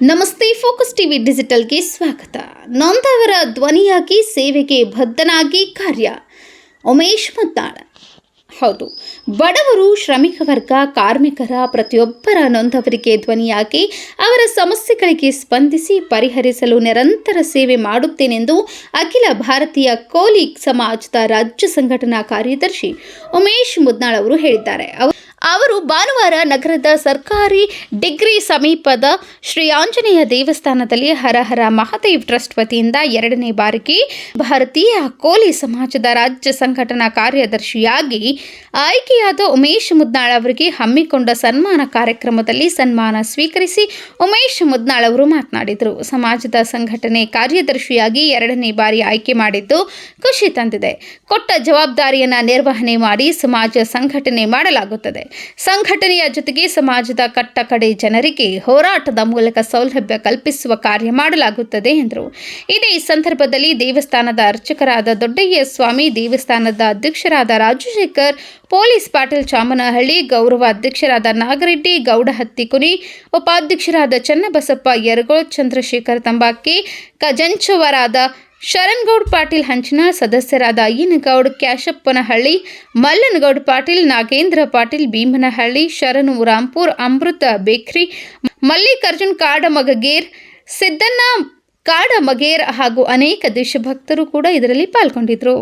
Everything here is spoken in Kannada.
ನಮಸ್ತೆ, ಫೋಕಸ್ ಟಿವಿ ಡಿಜಿಟಲ್ಗೆ ಸ್ವಾಗತ. ನೊಂದವರ ಧ್ವನಿಯಾಗಿ ಸೇವೆಗೆ ಬದ್ಧನಾಗಿ ಕಾರ್ಯ ಉಮೇಶ್ ಮತ್ತಾಳ. ಹೌದು, ಬಡವರು, ಶ್ರಮಿಕ ವರ್ಗ, ಕಾರ್ಮಿಕರ, ಪ್ರತಿಯೊಬ್ಬರ ನೊಂದವರಿಗೆ ಧ್ವನಿಯಾಗಿ ಅವರ ಸಮಸ್ಯೆಗಳಿಗೆ ಸ್ಪಂದಿಸಿ ಪರಿಹರಿಸಲು ನಿರಂತರ ಸೇವೆ ಮಾಡುತ್ತೇನೆಂದು ಅಖಿಲ ಭಾರತೀಯ ಕೋಲಿ ಸಮಾಜದ ರಾಜ್ಯ ಸಂಘಟನಾ ಕಾರ್ಯದರ್ಶಿ ಉಮೇಶ್ ಮುದ್ನಾಳ್ ಅವರು ಹೇಳಿದ್ದಾರೆ. ಅವರು ಭಾನುವಾರ ನಗರದ ಸರ್ಕಾರಿ ಡಿಗ್ರಿ ಸಮೀಪದ ಶ್ರೀ ಆಂಜನೇಯ ದೇವಸ್ಥಾನದಲ್ಲಿ ಹರಹರ ಮಹಾದೇವ್ ಟ್ರಸ್ಟ್ ವತಿಯಿಂದ ಎರಡನೇ ಬಾರಿಗೆ ಭಾರತೀಯ ಕೋಲಿ ಸಮಾಜದ ರಾಜ್ಯ ಸಂಘಟನಾ ಕಾರ್ಯದರ್ಶಿಯಾಗಿ ಆಯ್ಕೆಯಾದ ಉಮೇಶ್ ಮುದ್ನಾಳ್ ಅವರಿಗೆ ಹಮ್ಮಿಕೊಂಡ ಸನ್ಮಾನ ಕಾರ್ಯಕ್ರಮದಲ್ಲಿ ಸನ್ಮಾನ ಸ್ವೀಕರಿಸಿ ಉಮೇಶ್ ಮುದ್ನಾಳ್ ಅವರು ಮಾತನಾಡಿದರು. ಸಮಾಜದ ಸಂಘಟನೆ ಕಾರ್ಯದರ್ಶಿಯಾಗಿ ಎರಡನೇ ಬಾರಿ ಆಯ್ಕೆ ಮಾಡಿದ್ದು ಖುಷಿ ತಂದಿದೆ. ಕೊಟ್ಟ ಜವಾಬ್ದಾರಿಯನ್ನು ನಿರ್ವಹಣೆ ಮಾಡಿ ಸಮಾಜ ಸಂಘಟನೆ ಮಾಡಲಾಗುತ್ತದೆ. ಸಂಘಟನೆಯ ಜೊತೆಗೆ ಸಮಾಜದ ಕಟ್ಟ ಕಡೆ ಜನರಿಗೆ ಹೋರಾಟದ ಮೂಲಕ ಸೌಲಭ್ಯ ಕಲ್ಪಿಸುವ ಕಾರ್ಯ ಮಾಡಲಾಗುತ್ತದೆ ಎಂದರು. ಇದೇ ಸಂದರ್ಭದಲ್ಲಿ ದೇವಸ್ಥಾನದ ಅರ್ಚಕರಾದ ದೊಡ್ಡಯ್ಯ ಸ್ವಾಮಿ, ದೇವಸ್ಥಾನದ ಅಧ್ಯಕ್ಷರಾದ ರಾಜಶೇಖರ್, ಪೊಲೀಸ್ ಪಾಟೀಲ್ ಚಾಮನಹಳ್ಳಿ, ಗೌರವ ಅಧ್ಯಕ್ಷರಾದ ನಾಗರೆಡ್ಡಿ, ಗೌಡ ಹತ್ತಿಕುನಿ ಉಪಾಧ್ಯಕ್ಷರಾದ ಚನ್ನಬಸಪ್ಪ ಯರಗೋಳ್, ಚಂದ್ರಶೇಖರ್ ತಂಬಾಕಿ, ಖಜಂಚವರಾದ ಶರಣ್ಗೌಡ್ ಪಾಟೀಲ್ ಹಂಚಿನ ಸದಸ್ಯರಾದ ಅಯ್ಯನಗೌಡ್ ಕ್ಯಾಶಪ್ಪನಹಳ್ಳಿ, ಮಲ್ಲನಗೌಡ್ ಪಾಟೀಲ್, ನಾಗೇಂದ್ರ ಪಾಟೀಲ್, ಭೀಮನಹಳ್ಳಿ ಶರಣು ರಾಂಪುರ್ ಅಮೃತ ಬೇಕ್ರಿ, ಮಲ್ಲಿಕಾರ್ಜುನ್ ಕಾಡಮಗೇರ್ ಸಿದ್ದಣ್ಣ ಕಾಡಮಗೇರ್ ಹಾಗೂ ಅನೇಕ ದೇಶಭಕ್ತರು ಕೂಡ ಇದರಲ್ಲಿ ಪಾಲ್ಗೊಂಡಿದ್ದರು